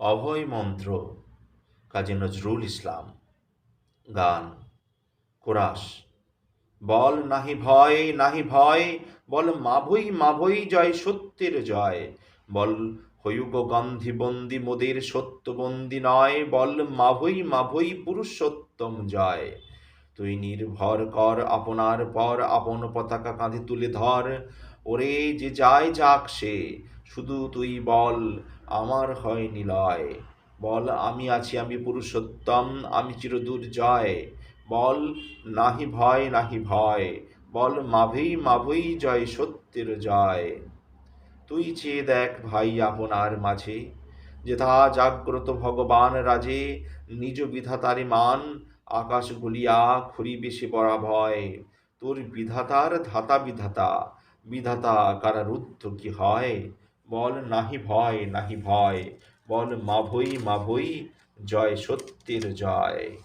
অভয় মন্ত্র, কাজী নজরুল ইসলাম, গান, কোরাস। বল নাহি ভয় নাহি ভয়, বল মাভই মাভই জয় সত্যের জয়। বল হয়ুগ গন্ধি বন্দি মোদের সত্য সত্যবন্দি নয়, বল মাভই মাভই পুরুষোত্তম জয়। তুই নির্ভর কর আপনার পর, আপন পতাকা কাঁধে তুলে ধর। ওরে যে যায় যাক সে শুধু তুই বল, আমার হয় নিলয়। বল, আমি আছি, আমি পুরুষোত্তম, আমি চিরদূর জয়। বল, নাহি ভয় নাহি ভয়। বল মাভেই মাভই, জয় সত্যের জয়। তুই চেয়ে দেখ ভাই আপনার মাঝে যেথা জাগ্রত ভগবান রাজে, নিজ বিধাতারে মান, আকাশ গুলিয়া খুরি সে পরা ভয়। তোর বিধাতার ধাতা বিধাতা বিধাতা কারারুদ্ধ কি হয়? বল নাহি ভয় নাহি ভয়। বল মাভই মাভই, জয় সত্যের জয়।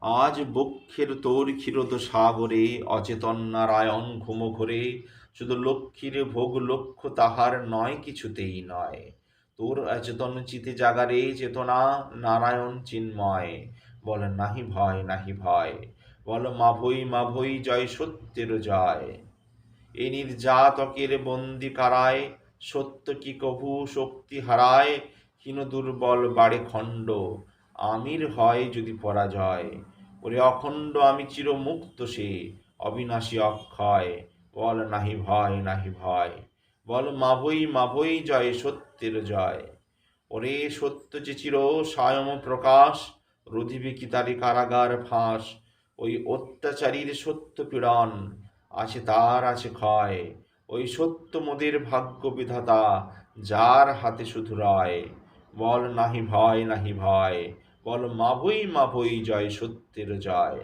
আজ বক্ষের তোর ক্ষীরত সাগরে, অচেতন নারায়ণ ঘুম ঘরে। শুধু লক্ষ্মীর ভোগ লক্ষ্য তাহার নয়, কিছুতেই নয়। তোর অচেতন চিতে জাগারে চেতনা, নারায়ণ চিন্ময়। বল নাহি ভয় নাহি ভয়। বল মাভই মাভই, জয় সত্যের জয়। এ নির্যাতকের বন্দি কারায় সত্য কি কভু শক্তি হারায়? হীন দুর্বল বাড়ে খণ্ড, আমির হয় যদি পরাজয়। ওরে অখণ্ড, আমি চিরমুক্ত সে, অবিনাশী অক্ষয়। বল নাহি ভয় নাহি ভয়। বল মাভই মাভই জয় সত্যের জয়। ওরে সত্য যে চির স্বয়ং প্রকাশ, রুধিবে কি তারি কারাগার ফাঁস? ওই অত্যাচারীর সত্য পীড়ন আছে তার, আছে ক্ষয়। ওই সত্য মোদের ভাগ্য বিধাতা, যার হাতে শুধু রয়। বল নাহি ভয় নাহি ভয়। বল মাভই মাভই জয় সত্যের জয়।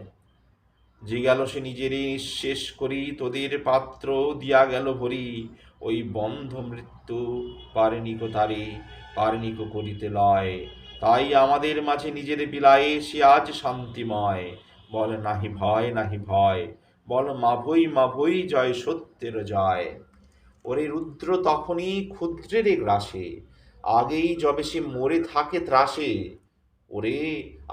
যে গেল সে নিজেরই নিঃশেষ করি, তোদের পাত্র দিয়া গেল ভরি। ওই বন্ধ মৃত্যু পারেনিকো তারে, পারেনিকো করিতে লয়। তাই আমাদের মাঝে নিজের বিলায়ে সে আজ শান্তিময়। বল নাহি ভয় নাহি ভয়। বল মাভই মাভই জয় সত্যের জয়। ওরে রুদ্র তখনই ক্ষুদ্রের গ্রাসে, আগেই যবে সে মরে থাকে ত্রাসে। ওরে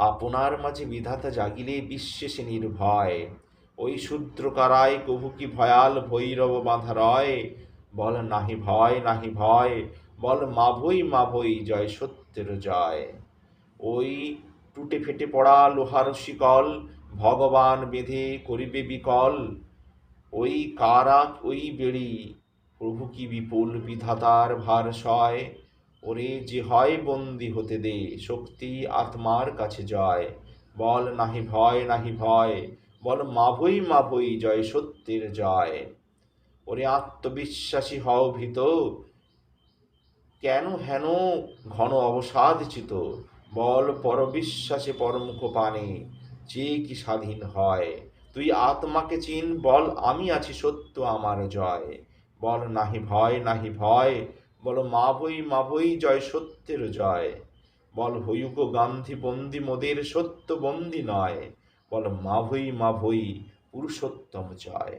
আপনার মাঝে বিধাতা জাগিলে বিশ্বে সে নির্ভয়। ওই শূদ্র কারায় কভু কি ভয়াল ভৈরব বাঁধা রয়? বল নাহি ভয় নাহি ভয়, বল মাভই মাভই জয় সত্যের জয়। ওই টুটে ফেটে পড়া লোহার শিকল ভগবান বেঁধে করিবে বিকল, ওই কারা ওই বেড়ি, প্রভু কি বিপুল বিধাতার ভার সয় ওরে যে হয় বন্দি হতে দে, শক্তি আত্মার কাছে জয় বল নাহি ভয় নাহি ভয়, বল মাভই মাভই জয় সত্যের জয় ওরে আত্মবিশ্বাসী হও ভীত, কেন হেন ঘন অবসাদ চিত? বল পরবিশ্বাসে পরমুখ পানে যে কি স্বাধীন হয়? তুই আত্মাকে চিন, বল, আমি আছি সত্য আমার জয়। বল, নাহি ভয় নাহি ভয়, বল মা বই মাভই বই জয় সত্যের জয়। বল, হইউক গান্ধী বন্দি মোদের সত্য বন্দি নয়। বল মা ভই মা ভই পুরুষোত্তম জয়।